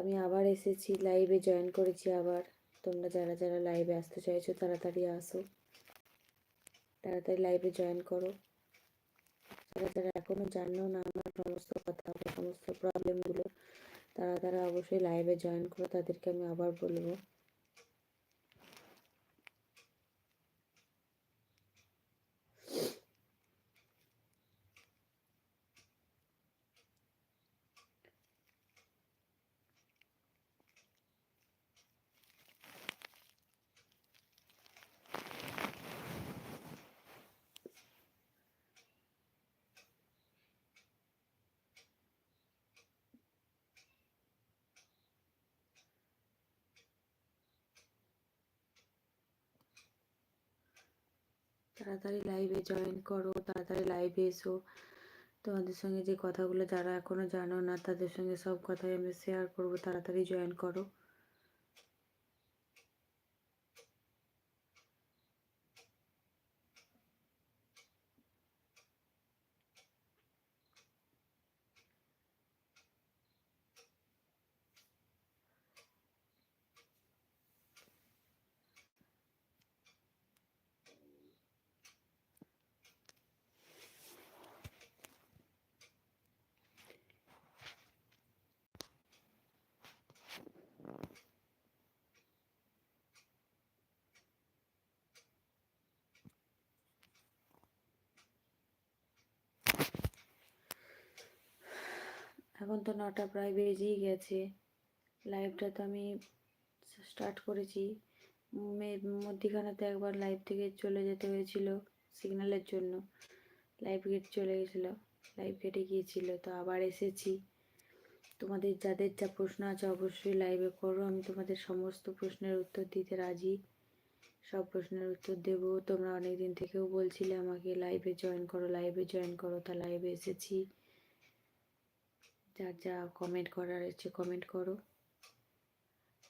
আমি আবার এসেছি লাইভে জয়েন করেছি আবার। তোমরা যারা যারা লাইভে আসতে চাইছো, তাড়াতাড়ি আসো। তাড়াতাড়ি লাইভে জয়েন করো। যারা যারা এখনও জানো না আমার সমস্ত কথা সমস্ত প্রবলেমগুলো তারা তারা অবশ্যই লাইভে জয়েন করো। তাদেরকে আমি আবার বলব। তাড়াতাড়ি লাইভে জয়েন করো, তাড়াতাড়ি লাইভে এসো। তোমাদের সঙ্গে যে কথাগুলো যারা এখনও জানো না, তাদের সঙ্গে সব কথাই আমি শেয়ার করব, তাড়াতাড়ি জয়েন করো। এখন তো নটা প্রায় বেজেই গেছে। লাইভটা তো আমি স্টার্ট করেছি। মধ্যিখানেতে একবার লাইভ থেকে চলে যেতে হয়েছিল সিগন্যালের জন্য। লাইভ গেট চলে গেছিল। লাইভ গেটে গিয়েছিল, তো আবার এসেছি। তোমাদের যাদের যা প্রশ্ন আছে অবশ্যই লাইভে করো। আমি তোমাদের সমস্ত প্রশ্নের উত্তর দিতে রাজি। সব প্রশ্নের উত্তর দেবো। তোমরা অনেক দিন থেকেও বলছিলে আমাকে লাইভে জয়েন করো লাইভে জয়েন করো, তা লাইভে এসেছি। যার যা কমেন্ট করার ইচ্ছে কমেন্ট করো।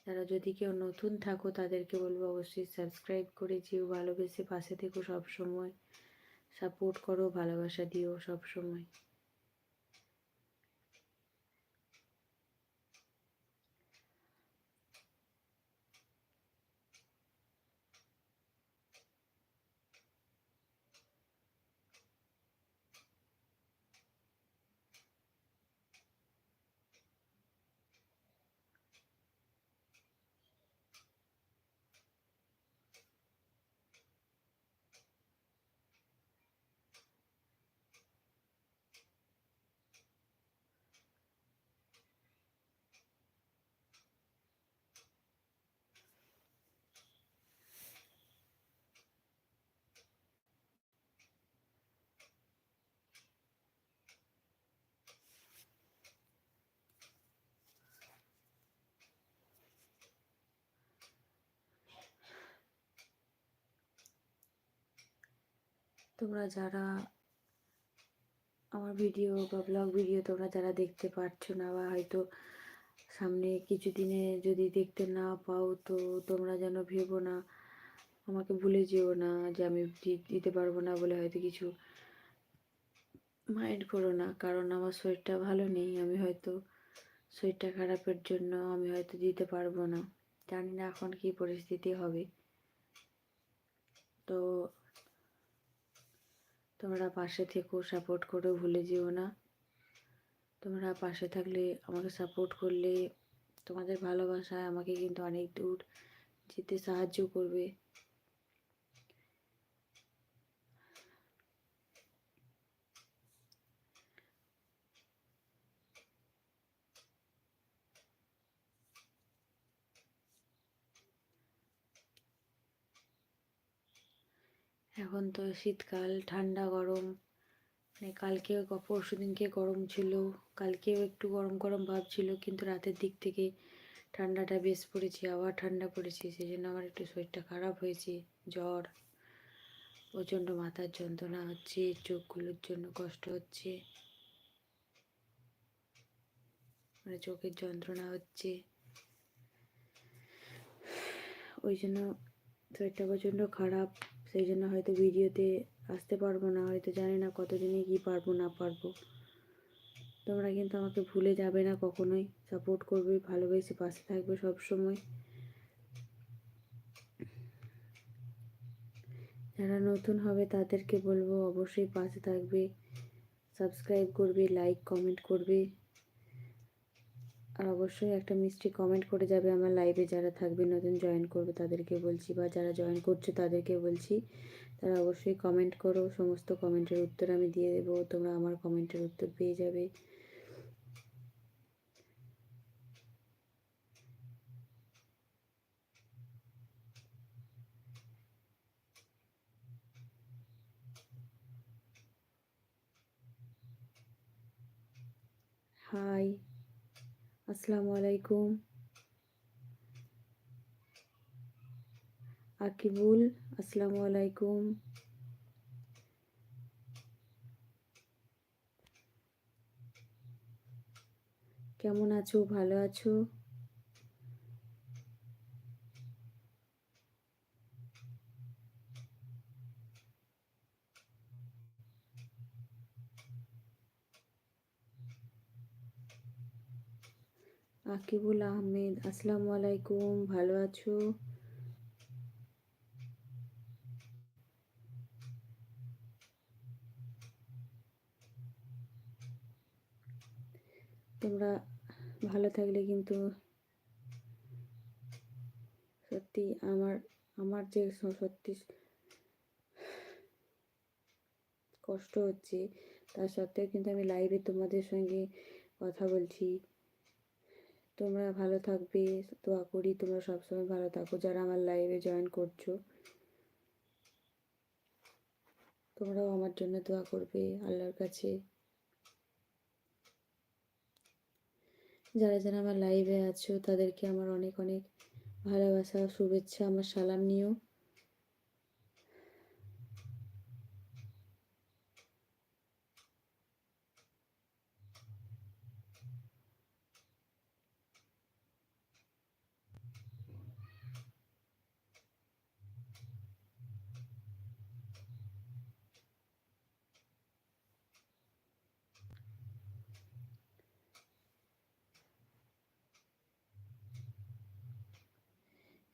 যারা যদি কেউ নতুন থাকো, তাদেরকে বলব অবশ্যই সাবস্ক্রাইব করে যেও। ভালোবেসে পাশে থেকো সবসময়। সাপোর্ট করো, ভালোবাসা দিও সব তোমরা যারা আমার ভিডিও বা ব্লগ ভিডিও তোমরা যারা দেখতে পারছ না বা হয়তো সামনে কিছু দিনে যদি দেখতে না পাও, তো তোমরা যেন ভেবো না, আমাকে ভুলে যেও না যে আমি দিতে পারব না বলে হয়তো কিছু মাইন্ড করো না। কারণ আমার শরীরটা ভালো নেই, আমি হয়তো শরীরটা খারাপের জন্য আমি হয়তো দিতে পারব না। জানি না এখন কি পরিস্থিতি হবে। তো তোমরা পাশে থেকো সাপোর্ট করো, ভুলে যেও না। তোমরা পাশে থাকলে, আমাকে সাপোর্ট করলে, তোমাদের ভালোবাসায় আমাকে কিন্তু অনেক দূর যেতে সাহায্য করবে। এখন তো শীতকাল, ঠান্ডা গরম। মানে কালকে পরশু দিনকে গরম ছিল। কালকেও একটু গরম গরম ভাব ছিল, কিন্তু রাতের দিক থেকে ঠান্ডাটা বেশ পড়েছে, আবার ঠান্ডা পড়েছে। সেই জন্য আমার একটু শরীরটা খারাপ হয়েছে, জ্বর, প্রচণ্ড মাথার যন্ত্রণা হচ্ছে, চোখগুলোর জন্য কষ্ট হচ্ছে। মানে চোখের যন্ত্রণা হচ্ছে। ওই জন্য শরীরটা প্রচণ্ড খারাপ। সেই জন্য হয়তো ভিডিওতে আসতে পারব না, হয়তো জানি না কতদিনে কি পারব, না পারব। তোমরা কিন্তু আমাকে ভুলে যাবে না কখনোই। সাপোর্ট করবে, ভালোবেসে পাশে থাকবে সব সময় যারা নতুন হবে তাদেরকে বলব অবশ্যই পাশে থাকবে। সাবস্ক্রাইব করবে লাইক কমেন্ট করবে। আর অবশ্যই একটা মিষ্টি কমেন্ট করে যাবে আমার লাইভে যারা থাকবে, নতুন জয়েন করবে তাদেরকে বলছি বা যারা জয়েন করছ তাদেরকে বলছি। তারা অবশ্যই কমেন্ট করো, সমস্ত কমেন্টের উত্তর আমি দিয়ে দেবো, তোমরা আমার কমেন্টের উত্তর পেয়ে যাবে। হাই আসসালামু আলাইকুম। আকিবুল আসসালামু আলাইকুম। কেমন আছো? ভালো আছো? আকিবুল আহমেদ, আসসালামু আলাইকুম, ভালো আছো? তোমরা ভালো থাকলে কিন্তু সত্যি আমার আমার যে সত্যি কষ্ট হচ্ছে, তার সত্ত্বেও কিন্তু আমি লাইভে তোমাদের সঙ্গে কথা বলছি। তোমরা ভালো থাকবে, দোয়া করি তোমরা সবসময় ভালো থাকো। যারা আমার লাইভে জয়েন করছ, তোমরাও আমার জন্য দোয়া করবে আল্লাহর কাছে। যারা যারা আমার লাইভে আছো, তাদেরকে আমার অনেক অনেক ভালোবাসা, শুভেচ্ছা, আমার সালাম নিও।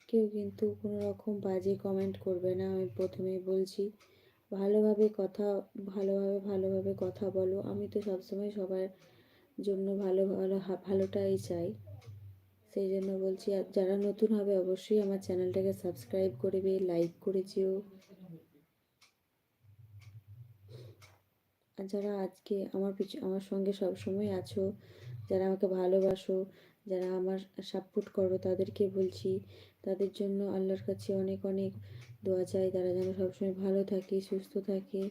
কেউ কিন্তু কোনো রকম বাজে কমেন্ট করবে না, আমি প্রথমেই বলছি। ভালোভাবে কথা, ভালোভাবে ভালোভাবে কথা বলো। আমি তো সবসময় সবার জন্য ভালো ভালো ভালোটাই চাই। সেই জন্য বলছি যারা নতুন হবে অবশ্যই আমার চ্যানেলটাকে সাবস্ক্রাইব করবে লাইক করে যেও আর যারা আজকে আমার পিছু, আমার সঙ্গে সবসময় আছো, যারা আমাকে ভালোবাসো, যারা আমার সাপোর্ট করো তাদেরকে বলছি তাদের জন্য আল্লাহর কাছে অনেক অনেক দোয়া চাই। তারা যেন সবসময় ভালো থাকে, সুস্থ থাকে।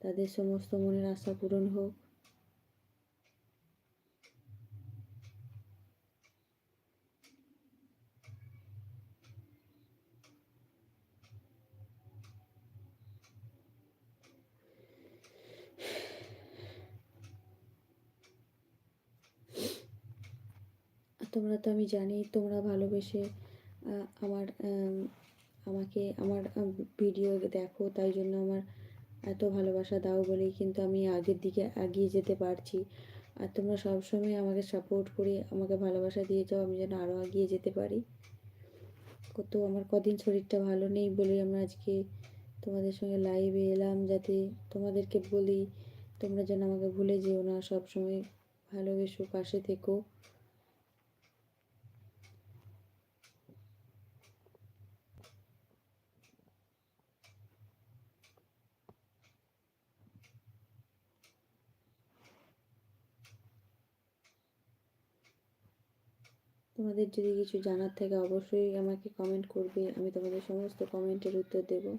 তাদের সমস্ত মনের আশা পূরণ হোক। তোমরা তো আমি জানি, তোমরা ভালোবেসে আমার আমাকে, আমার ভিডিও দেখো, তাই জন্য আমার এত ভালোবাসা দাও বলেই কিন্তু আমি আগের দিকে এগিয়ে যেতে পারছি। আর তোমরা সবসময় আমাকে সাপোর্ট করে আমাকে ভালোবাসা দিয়ে যাও, আমি যেন আরও এগিয়ে যেতে পারি। কত আমার কদিন শরীরটা ভালো নেই বলে আমরা আজকে তোমাদের সঙ্গে লাইভে এলাম, যাতে তোমাদেরকে বলি, তোমরা যেন আমাকে ভুলে যেও না, সবসময় ভালোবেসো, পাশে থেকো। তোমাদের যদি কিছু জানার থাকে অবশ্যই আমাকে কমেন্ট করবে, আমি তোমাদের সমস্ত কমেন্টের উত্তর দেবো।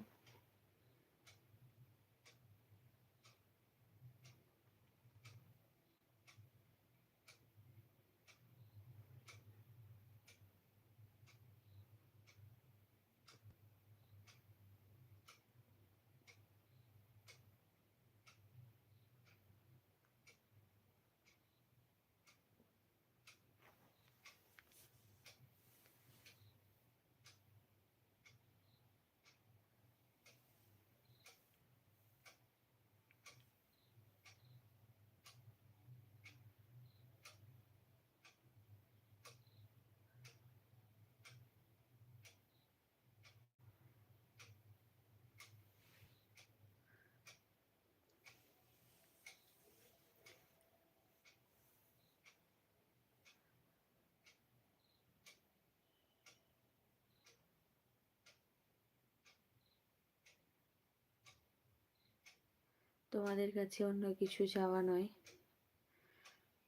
তোমাদের কাছে অন্য কিছু চাওয়া নয়।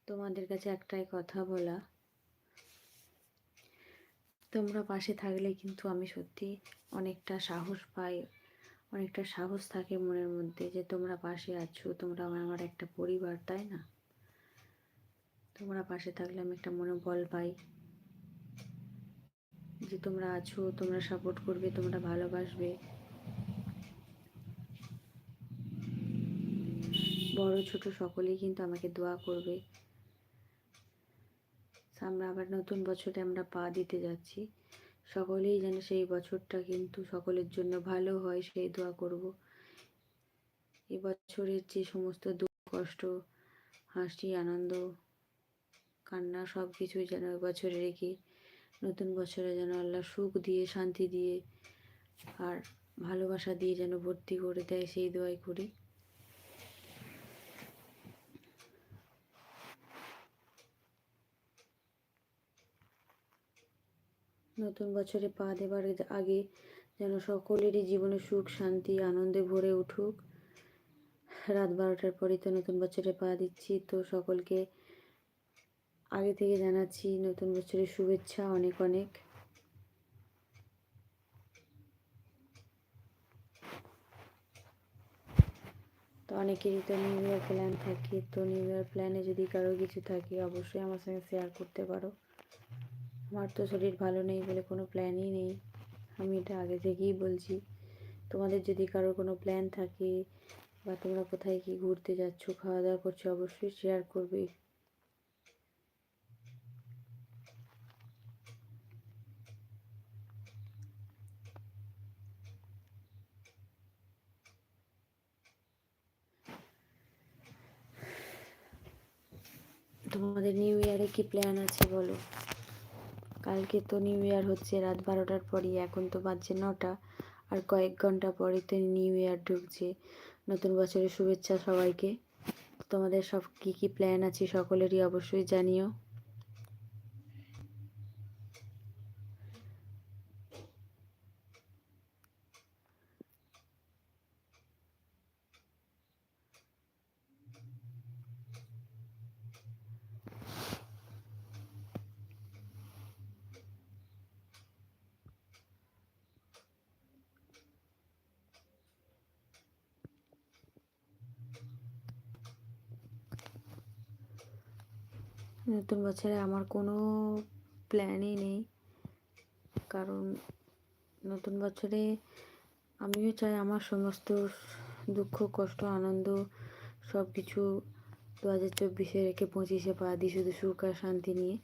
তোমাদের কাছে একটাই কথা বলা। তোমরা পাশে থাকলে কিন্তু আমি সত্যি অনেকটা সাহস পাই, অনেকটা সাহস থাকে মনের মধ্যে যে তোমরা পাশে আছো, তোমরা আমার একটা পরিবার, তাই না? তোমরা পাশে থাকলে আমি একটা মনে বল পাই যে তোমরা আছো, তোমরা সাপোর্ট করবে, তোমরা ভালোবাসবে। বড়, ছোট সকলেই কিন্তু আমাকে দোয়া করবে। সামনে আবার নতুন বছরে আমরা পা দিতে যাচ্ছি। সকলেই যেন সেই বছরটা কিন্তু সকলের জন্য ভালো হয়, সেই দোয়া করব। এ বছরের যে সমস্ত দুঃখ, কষ্ট, হাসি, আনন্দ, কান্না সব কিছুই যেন বছরে রেখে নতুন বছরে যেন আল্লাহ সুখ দিয়ে, শান্তি দিয়ে আর ভালোবাসা দিয়ে যেন ভর্তি করে দেয়, সেই দোয়াই করি। নতুন বছরে পা দেবার আগে যেন সকলেরই জীবনে সুখ, শান্তি, আনন্দে ভরে উঠুক। রাত বারোটার পরেই তো নতুন বছরে পা দিচ্ছি। তো সকলকে আগে থেকে জানাচ্ছি, নতুন বছরের শুভেচ্ছা অনেক অনেক। তো অনেকেরই তো নিউ ইয়ার প্ল্যান থাকে। তো নিউ ইয়ার প্ল্যানে যদি কারও কিছু থাকে, অবশ্যই আমার সঙ্গে শেয়ার করতে পারো। আমার তো শরীর ভালো নেই বলে কোনো প্ল্যানই নেই। আমি এটা আগে থেকেই বলছি। তোমাদের যদি কারোর কোনো প্ল্যান থাকে বা তোমরা কোথায় কি ঘুরতে যাচ্ছ খাওয়া দাওয়া করছ, অবশ্যই শেয়ার করবে। তোমাদের নিউ ইয়ারে কি প্ল্যান আছে বলো? কালকে তো নিউ ইয়ার হচ্ছে, রাত বারোটার পরই, এখন তো বাজছে নটা, আর কয়েক ঘণ্টা পরে তো নিউ ইয়ার ঢুকছে। নতুন বছরের শুভেচ্ছা সবাইকে। তোমাদের সব কি কি প্ল্যান আছে সকলেরই অবশ্যই জানিও। নতুন বছরে আমার কোনো প্ল্যানই নেই। কারণ নতুন বছরে আমিও চাই আমার সমস্ত দুঃখ, কষ্ট, আনন্দ সব কিছু দু হাজার চব্বিশে রেখে পঁচিশে পা দিই শুধু সুখ আর শান্তি নিয়ে।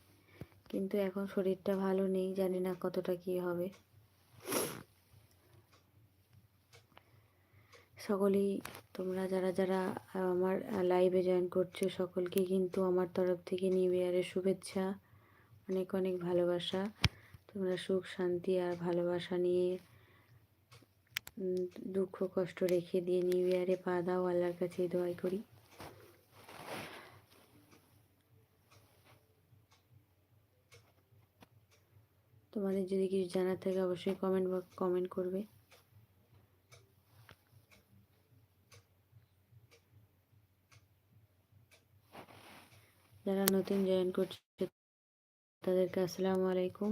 কিন্তু এখন শরীরটা ভালো নেই, জানি না কতটা কী হবে। সকলেই তোমরা যারা যারা আমার লাইভে জয়েন করছ, সকলকে কিন্তু আমার তরফ থেকে নিউ ইয়ারের শুভেচ্ছা, অনেক অনেক ভালোবাসা। তোমরা সুখ, শান্তি আর ভালোবাসা নিয়ে দুঃখ, কষ্ট রেখে দিয়ে নিউ ইয়ারে পা দাও, আল্লাহর কাছে দোয়াই করি। তোমাদের যদি কিছু জানার থাকে, অবশ্যই কমেন্ট কমেন্ট করবে। যারা নতুন জয়েন করছে তাদেরকে আসসালামু আলাইকুম।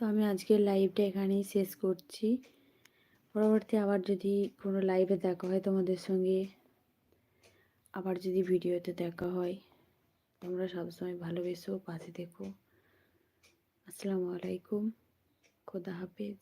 তো আমি আজকের লাইভটা এখানেই শেষ করছি। পরবর্তী আবার যদি কোনো লাইভে দেখা হয় তোমাদের সঙ্গে, আবার যদি ভিডিওতে দেখা হয়, তোমরা সবসময় ভালোবেসো, পাশে দেখো আসসালামু আলাইকুম। খোদা হাফেজ।